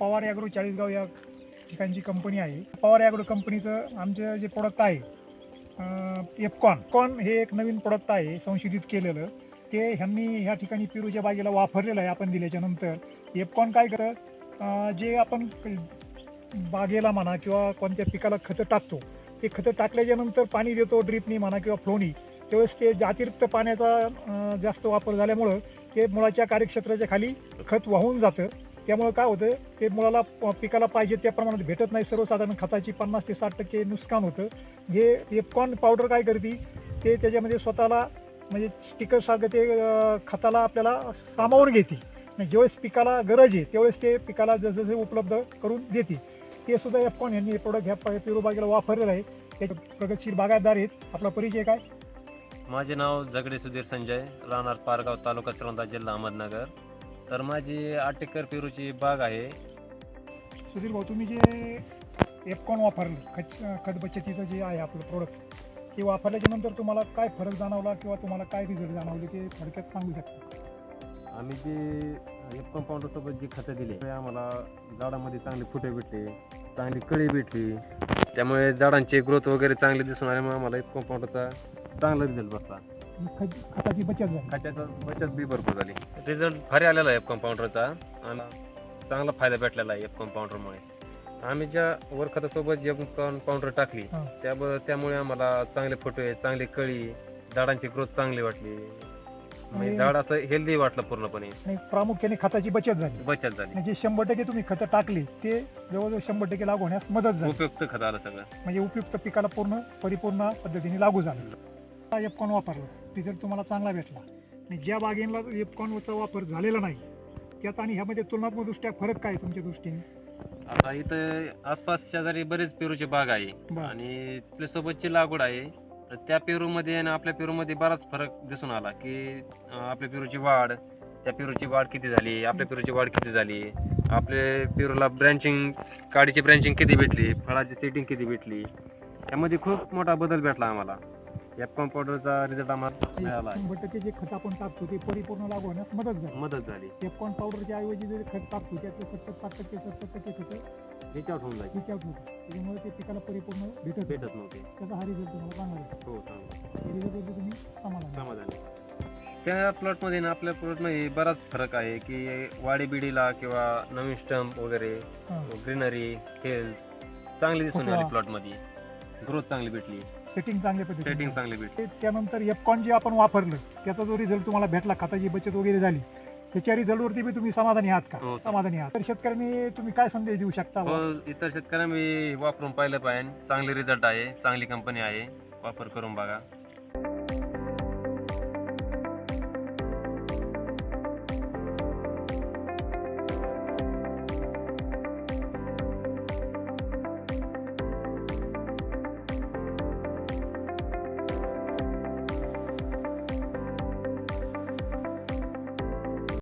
Pawar agro Chalisgaon या ठिकाणची company आहे. पवार ॲग्रो कंपनीचं आमचं जे प्रोडक्ट आहे एपकॉन कॉन हे एक नवीन प्रोडक्ट आहे संशोधित केलेलं. ते ह्यांनी ह्या ठिकाणी पेरूच्या बागेला वापरलेलं आहे आपण दिल्याच्या नंतर. एपकॉन काय करत? जे आपण बागेला म्हणा किंवा कोणत्या पिकाला खतं टाकतो ते खतं टाकल्याच्या नंतर पाणी देतो ड्रिपनी म्हणा किंवा फ्लोनी. त्यावेळेस ते अतिरिक्त पाण्याचा जास्त वापर झाल्यामुळं ते मुळाच्या कार्यक्षेत्राच्या खाली खत वाहून जातं. त्यामुळं काय होतं ते मुलाला प- पिकाला पाहिजे त्या प्रमाणात भेटत नाही. सर्वसाधारण खताची पन्नास ते साठ टक्के नुकसान होतं. हे एपकॉन पावडर काय करते ते त्याच्यामध्ये स्वतःला म्हणजे स्टिकरसारखं ते खताला आपल्याला सामावून घेते. ज्यावेळेस पिकाला गरज आहे त्यावेळेस ते पिकाला जसजसे उपलब्ध करून देते. ते सुद्धा एपकॉन यांनी हे प्रोडक्ट ह्या पेरूबागेला वापरलेलं आहे. ते प्रगतशील बागायतदार आहेत. आपला परिचय काय? माझे नाव जगडे सुधीर संजय राहणार पारगाव तालुका श्रंदा जिल्हा अहमदनगर. तर माझी आठ एकर पेरूची बाग आहे. सुधीर भाऊ तुम्ही जे एपकॉन वापरलं खत खत बचतीचं जे आहे आपलं प्रोडक्ट ते वापरल्याच्या नंतर तुम्हाला काय फरक जाणवला किंवा तुम्हाला काय रिझल्ट जाणवले ते थोडक्यात सांगू शकता? आम्ही जे एक कंपाऊंडर सोबत जी खतं दिली ते आम्हाला झाडामध्ये चांगले फुटे भेटले चांगली कळी भेटली. त्यामुळे झाडांची ग्रोथ वगैरे चांगली दिसून आल्यामुळे आम्हाला एक कंपाऊंडरचा चांगला रिझल्ट बसला. खत खताची बचत झाली. बचत बी भरपूर झाली. रिझल्ट भारी आलेला आहे कंपाऊंडरचा आणि चांगला फायदा भेटलेला आहे कंपाऊंडरमुळे आम्ही ज्या वर खतासोबत जे कंपाऊंडर टाकली हा. त्या त्यामुळे आम्हाला चांगले फुटे चांगली कळी झाडांची ग्रोथ चांगली वाटली. म्हणजे आणि- झाड असं हेल्दी वाटलं पूर्णपणे. आणि प्रामुख्याने खताची बचत झाली. बचत झाली. आणि जे शंभर टक्के तुम्ही खतं टाकली ते जवळजवळ शंभर टक्के लागू होण्यास मदत झाली. उपयुक्त खत आलं सगळं. म्हणजे उपयुक्त पिकाला पूर्ण परिपूर्ण पद्धतीने लागू झालं. एपकॉन वापरलं. रिझल्ट तुम्हाला चांगला भेटला आणि ज्या बागेला एपकॉनचा वापर झालेला नाही त्यात आणि ह्यामध्ये तुलनात्मक दृष्ट्या फरक काय आहे तुमच्या दृष्टीने? आता इथं आसपास शेजारी बरेच पेरूची बाग आहे बरं. आणि आपल्या सोबतची लागवड आहे. तर त्या पेरूमध्ये आणि आपल्या पेरूमध्ये बराच फरक दिसून आला की अं, आपल्या पेरूची वाढ त्या पेरूची वाढ किती झाली आपल्या पेरूची वाढ किती झाली आपल्या पेरूला ब्रँचिंग काडीची ब्रँचिंग किती भेटली फळाची सेटिंग किती भेटली त्यामध्ये खूप मोठा बदल भेटला आम्हाला. या कंपाऊंडरचा रिझल्ट आम्हाला मिळाला आहे. शंभर टक्के जे खत आपण टाकतो ते परिपूर्ण लागू होण्यास मदत झाली. मदत झाली. एपकॉन पावडरच्या ऐवजी जे खत टाकतो त्याचे सत्तर साठ टक्के सत्तर टक्के खतं ह्याच्यावर होऊन जायची. रिचार्ज होतं. त्याच्यामुळे ते पिकाला परिपूर्ण भेटत. भेटत नव्हते. त्याचा हा रिझल्ट तुम्हाला चांगला भेटतो हो चांगलं तुम्ही समाधान समाधानी त्या प्लॉटमध्ये ना आपल्या प्लॉटमध्ये बराच फरक आहे की वाडी बिडीला किंवा नवीन स्टंप वगैरे हां. ग्रीनरी हेल्थ चांगली दिसून. आली प्लॉटमध्ये ग्रोथ चांगली भेटली. सेटिंग चांगल्या पद्धतीने सेटिंग चांगली भेटली ते त्यानंतर एपकॉन जे आपण वापरलं त्याचा जो रिझल्ट तुम्हाला भेटला खताची बचत वगैरे झाली त्याच्या रिझल्टवरती बी तुम्ही समाधानी आहात का? हो, सर. समाधानी आहात. तर शेतकऱ्यांनी तुम्ही काय संदेश देऊ शकता? हो इतर शेतकऱ्यांना मी वापरून पाहिलं पाहिजे चांगले रिझल्ट आहे चांगली कंपनी आहे. वापर करून बघा.